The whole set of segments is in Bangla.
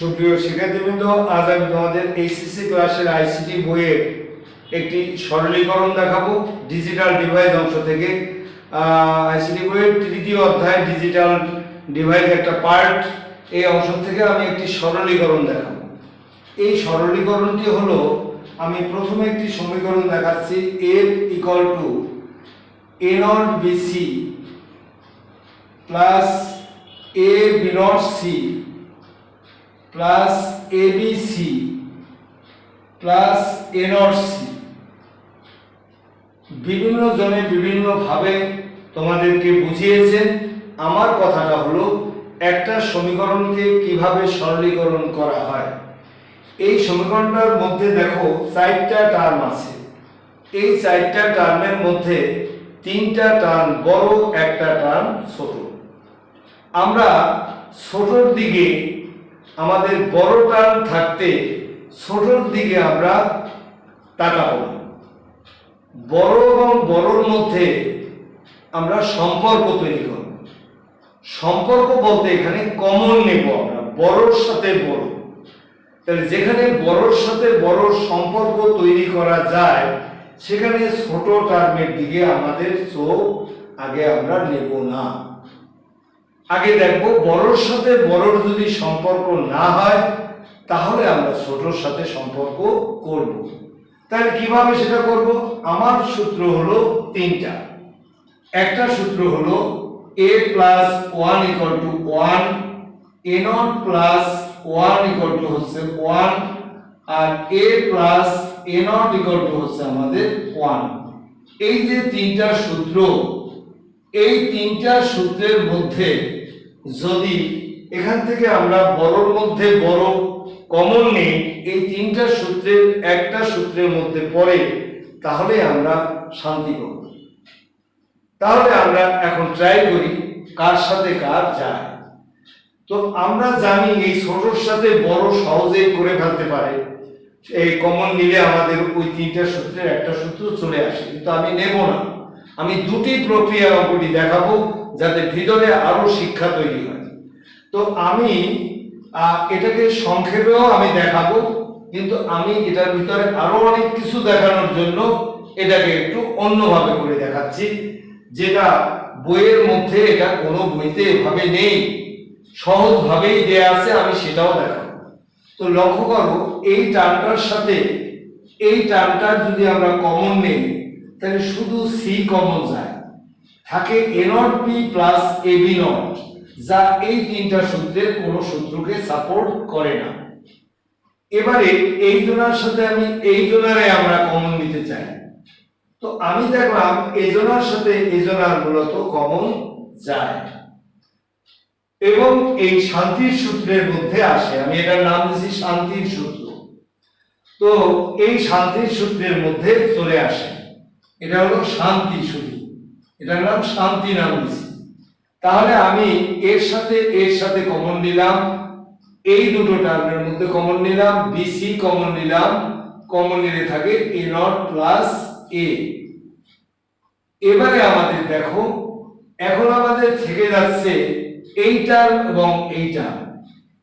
সুপ্রিয় শিক্ষার্থীবৃন্দ, আজ আমি তোমাদের এইচএসসি ক্লাসের আইসিটি বইয়ের একটি সরলীকরণ দেখাবো ডিজিটাল ডিভাইস অংশ থেকে। আইসিটি বইয়ের তৃতীয় অধ্যায় ডিজিটাল ডিভাইস একটা পার্ট এই অংশ থেকে আমি একটি সরলীকরণ দেখাবো। এই সরলীকরণটি হলো, আমি প্রথমে একটি সমীকরণ দেখাচ্ছি F equal to A not BC plus A B not C plus ABC plus NRC বিভিন্ন জনে বিভিন্নভাবে তোমাদেরকে বুঝিয়েছেন। আমার কথাটা হলো, একটা সমীকরণকে কীভাবে সরলীকরণ করা হয়। এই সমীকরণটার মধ্যে দেখো, চারটা টার্ম আছে। এই চারটা টার্মের মধ্যে তিনটা টার্ম বড়, একটা টার্ম ছোট। আমরা ছোটর দিকে আমাদের বড় টার্ম থাকতে ছোটর দিকে আমরা তাকাবো বড় এবং বড়র মধ্যে আমরা সম্পর্ক তৈরি করব। সম্পর্ক বলতে এখানে কমন নেব আমরা, বড়র সাথে বড়। তাহলে যেখানে বড়র সাথে বড় সম্পর্ক তৈরি করা যায়, সেখানে ছোট টার্মের দিকে আমাদের চোখ আগে আমরা নেব না। আগে দেখব, বড়র সাথে বড়র যদি সম্পর্ক না হয়, তাহলে আমরা ছোটর সাথে সম্পর্ক করব। তাহলে কীভাবে সেটা করব? আমার সূত্র হলো তিনটা। একটা সূত্র হলো A plus one equal to one A not plus one equal to হচ্ছে one R A plus A not equal to হচ্ছে আমাদের ওয়ান এই যে তিনটা সূত্র, এই তিনটা সূত্রের মধ্যে যদি এখান থেকে আমরা বড়র মধ্যে বড়, কমন নেই, এই তিনটা সূত্রের, একটা সূত্রের মধ্যে পড়ে, তাহলে আমরা শান্তি পাব। তাহলে আমরা এখন ট্রাই করি কার সাথে কার যায়। তো আমরা জানি এই ছোটর সাথে বড় সহজেই করে ফেলতে পারে। এই কমন নিলে আমাদের ওই তিনটা সূত্রের একটা সূত্র চলে আসে, কিন্তু আমি নেব না। আমি দুটি প্রক্রিয়া অঙ্কটি দেখাবো যাতে ভিতরে আরও শিক্ষা তৈরি হয়। তো আমি এটাকে সংক্ষেপেও আমি দেখাবো, কিন্তু আমি এটার ভিতরে আরও অনেক কিছু দেখানোর জন্য এটাকে একটু অন্যভাবে করে দেখাচ্ছি, যেটা বইয়ের মধ্যে এটা কোনো বইতে এভাবে নেই, সহজভাবেই দেয়া আছে, আমি সেটাও দেখাবো। তো লক্ষ্য করো, এই টার্মটার সাথে, এই টার্মটার যদি আমরা কমন নেই তাহলে শুধু সি কমন যায়। থাকে A not B plus A B not যা এই তিনটা সূত্রের কোন সূত্রকে সাপোর্ট করে না। এবারে এই জোনার সাথে আমি, এই জোনারে আমরা কমন নিতে চাই। তো আমি দেখলাম এই জোনার সাথে এই জোনার মূলত কমন যায়। এবং এই শান্তির সূত্রের মধ্যে আসে। আমি এটার নাম দিয়েছি শান্তির সূত্র। তো এই শান্তির সূত্রের মধ্যে চলে আসে। এটা হলো শান্তি সূত্র এটার নাম শান্তি নাম দিয়েছি তাহলে আমি এর সাথে এর সাথে কমন নিলাম। এই দুটো টার্মের মধ্যে কমন নিলাম বিসি কমন নিলাম। কমন নিলে থাকে এ নট প্লাস এ এবারে আমাদের দেখো, এখন আমাদের থেকে যাচ্ছে এই টার্ম এবং এই টার্ম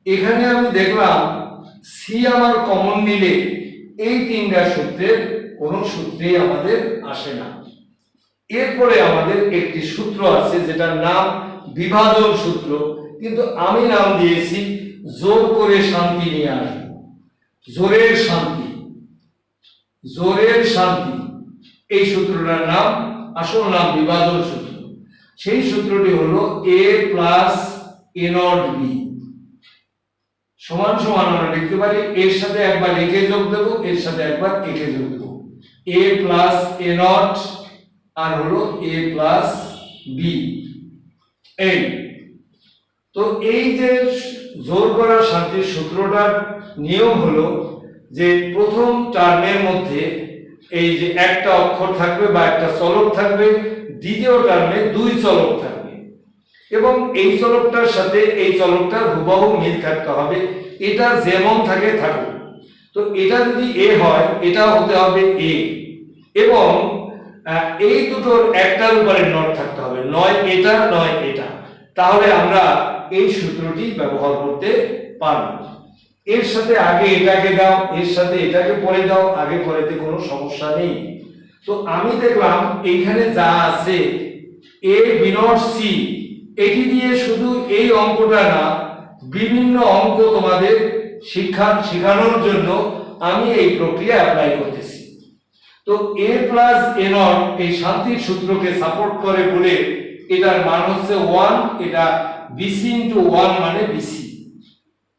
এখানে আমি দেখলাম সি আমার কমন নিলে এই তিনটা সূত্রের কোনো সূত্রেই আমাদের আসে না। এরপরে আমাদের একটি সূত্র আছে যেটার নাম বিভাজন সূত্র। কিন্তু আমি নাম দিয়েছি, জোর করে শান্তি নিয়ে আসব। জোরের শান্তি। জোরের শান্তি। এই সূত্রটার নাম, আসল নাম বিভাজন সূত্র। সেই সূত্রটি হলো এ প্লাস এ বি সমান সমান আমরা লিখতে পারি, এর সাথে একবার একে যোগ দেবো, এর সাথে একবার একে যোগ দেবো। এ প্লাস এ নট আর হলো এ প্লাস বি এই। তো এই যে জোর করা শান্তির সূত্রটার নিয়ম হলো যে প্রথম টার্মের মধ্যে এই যে একটা অক্ষর থাকবে বা একটা চলক থাকবে, দ্বিতীয় টার্মে দুই চলক থাকবে। এবং এই চলকটার সাথে এই চলকটার হুবহু মিল থাকতে হবে। এটা যেমন থাকে, থাকুক। তো এটা যদি এ হয় এটা হতে হবে এ এবং এই দুটোর একটার উপরে নট থাকতে হবে। নয় এটা নয় এটা। তাহলে আমরা এই সূত্রটি ব্যবহার করতে পারব। এর সাথে আগে এটাকে দাও, এর সাথে এটাকে পরে দাও, আগে পরেতে কোনো সমস্যা নেই। তো আমি দেখলাম এইখানে যা আছে এ বিনট সি এটি দিয়ে শুধু এই অঙ্কটা না, বিভিন্ন অঙ্ক তোমাদের শিক্ষা শেখানোর জন্য আমি এই প্রক্রিয়া অ্যাপ্লাই করতেছি। তো এ প্লাস এ নট এই শান্তির সূত্রকে সাপোর্ট করে বলে এটার মান হচ্ছে ওয়ান এটা বিসি ইন্টু ওয়ান মানে বিসি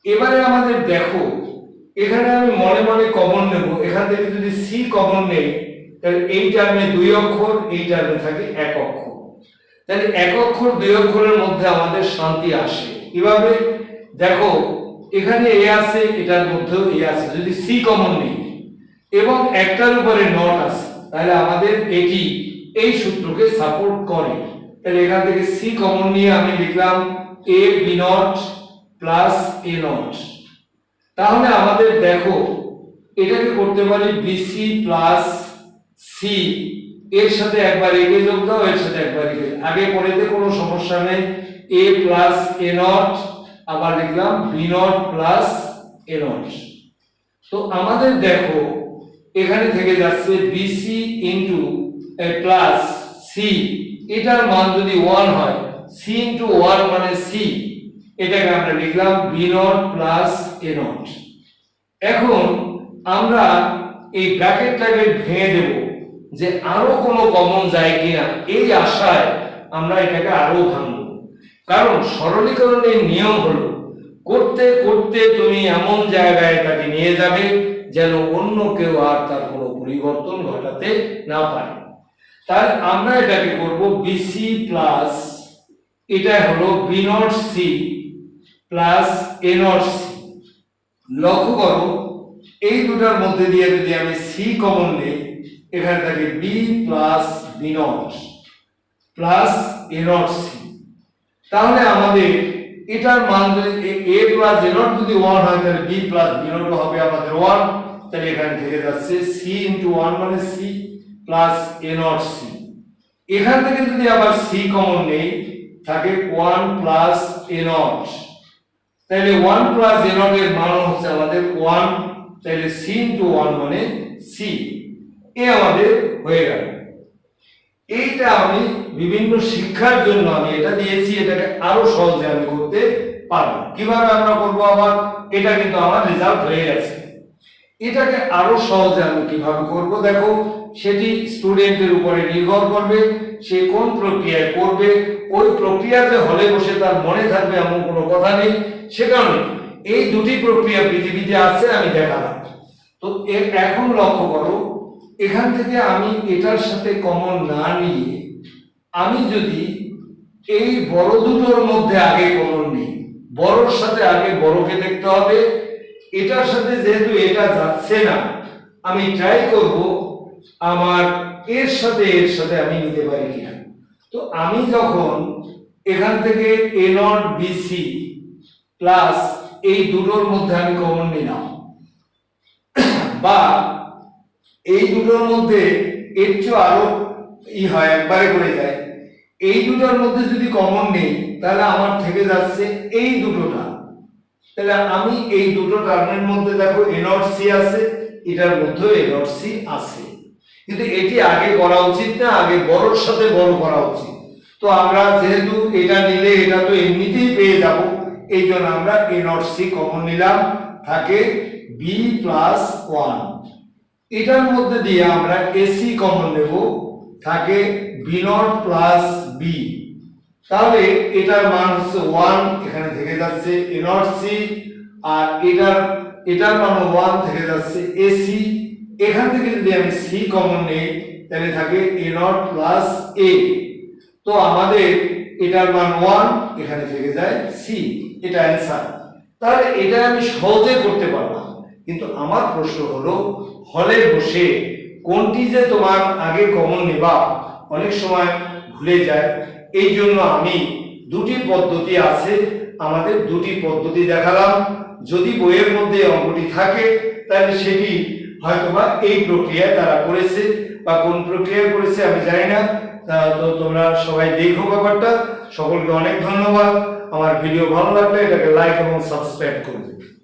এবারে আমাদের দেখো, এখানে আমি মনে মনে কমন নেব। এখান থেকে যদি সি কমন নেই, তাহলে এই টার্মে দুই অক্ষর, এই টার্মে থাকে এক অক্ষর। তাহলে এক অক্ষর, দুই অক্ষরের মধ্যে আমাদের শান্তি আসে। কীভাবে দেখো এখানে এ আছে, এটার মধ্যেও এ আছে, যদি সি কমন নেই। এবং একটার উপরে নট আছে, তাহলে আমাদের এটি এই সূত্রকে সাপোর্ট করে। তাহলে এখান থেকে সি কমন নিয়ে আমি লিখলাম A B not plus A not তাহলে আমাদের দেখো, এটাকে করতে পারি বিসি প্লাস সি। এর সাথে একবার একে যোগ দাও, এর সাথে একবার একে। আগে পরেতে কোনো সমস্যা নেই, এ প্লাস এ নট আবার লিখলাম B not plus A not. তো আমাদের দেখো, এখানে থেকে যাচ্ছে বিসি ইন্টু প্লাস সি। এটার মান যদি ওয়ান হয়, সি ইন্টু ওয়ান মানে সি। এটাকে আমরা লিখলাম B not plus A not. এখন আমরা এই ব্র্যাকেটটাকে ভেঙে দেব যে আরও কোনো কমন যায় কিনা, এই আশায় আমরা এটাকে আরও ভাঙব। কারণ সরলীকরণের নিয়ম হলো, করতে করতে তুমি এমন জায়গায় তাকে নিয়ে যাবে যেন অন্য কেউ আর তার কোনো পরিবর্তন ঘটাতে না পারে। তাই আমরা এটাকে করব বিসি প্লাস এটা হলো B not C plus A not C লক্ষ্য করো, এই দুটার মধ্যে দিয়ে যদি আমি সি কমন নিই, এখানে থাকে B plus B not plus A not C তাহলে আমাদের এটার মান যদি এ প্লাস এ নট যদি ওয়ান হয়, তাহলে বি প্লাস বি নট হবে আমাদের ওয়ান তাহলে এখানে থেকে যাচ্ছে সি ইন্টু ওয়ান মানে C plus A not C এখান থেকে যদি আবার সি কমন নেই, থাকে ওয়ান প্লাস এ নট তাহলে ওয়ান প্লাস এ নট এর মান হচ্ছে আমাদের ওয়ান তাহলে সি ইন্টু ওয়ান মানে সি এ আমাদের হয়ে গেল। এইটা আমি বিভিন্ন শিক্ষার জন্য আমি এটা দিয়েছি, এটাকে আরও সহজে আমি করতে পারব। কীভাবে আমরা করব আবার? এটা কিন্তু আমার রেজাল্ট হয়ে গেছে। এটাকে আরও সহজে আমি কীভাবে করব? দেখো, সেটি স্টুডেন্টের উপরে নির্ভর করবে, সে কোন প্রক্রিয়ায় করবে, ওই প্রক্রিয়াতে হলে বসে তার মনে থাকবে এমন কোনো কথা নেই। সে কারণে এই দুটি প্রক্রিয়া পৃথিবীতে আছে, আমি দেখালাম। তো এখন লক্ষ্য করো, এখান থেকে আমি এটার সাথে কমন না নিয়ে আমি যদি এই বড় দুটোর মধ্যে আগে কমন নিই, বড়র সাথে আগে বড়কে দেখতে হবে, এটার সাথে যেহেতু এটা যাচ্ছে না, আমি ট্রাই করব আমার এর সাথে এর সাথে আমি নিতে পারি কিনা। তো আমি যখন এখান থেকে এ নট বিসি প্লাস এই দুটোর মধ্যে আমি কমন নিলাম, বা এই দুটোর মধ্যে এর চেয়ে আরও ই হয়, একবারে করে যায় এই দুটোর মধ্যে যদি কমন নেই, তাহলে আমার থেকে যাচ্ছে এই দুটোটা। তাহলে আমি এই দুটো টার্মের মধ্যে দেখো এ নট সি আছে, এটার মধ্যেও এ নট সি আছে। কিন্তু এটি আগে করা উচিত না, আগে বড়র সাথে বড় করা উচিত। তো আমরা যেহেতু এটা নিলে এটা তো এমনিতেই পেয়ে যাব, এই জন্য আমরা এ নট সি কমন নিলাম, থাকে বি প্লাস ওয়ান এটার মধ্যে দিয়ে আমরা এসি কমন নেব। থাকে বি নট প্লাস বি তাহলে এটার মান হচ্ছে ওয়ান এখানে থেকে যাচ্ছে এ নট সি আর এটার এটার মান ওয়ান থেকে যাচ্ছে এসি এখান থেকে যদি আমি সি কমন নেই, তাহলে থাকে এ নট প্লাস এ তো আমাদের এটার মান ওয়ান এখানে থেকে যায় সি এটা অ্যান্সার তাহলে এটা আমি সহজে করতে পারলাম। কিন্তু আমার প্রশ্ন হলো, হলে বসে কোনটি যে তোমার আগে কমন নেবা অনেক সময় ভুলে যায়। এই জন্য আমি দুটি পদ্ধতি আছে, আমাদের দুটি পদ্ধতি দেখালাম। যদি বইয়ের মধ্যে অঙ্কটি থাকে, তাহলে সেটি হয়তোবা এই প্রক্রিয়ায় তারা করেছে বা কোন প্রক্রিয়ায় করেছে আমি জানি না। তো তোমরা সবাই দেখো ব্যাপারটা। সকলকে অনেক ধন্যবাদ। আমার ভিডিও ভালো লাগলে এটাকে লাইক এবং সাবস্ক্রাইব করে দেবে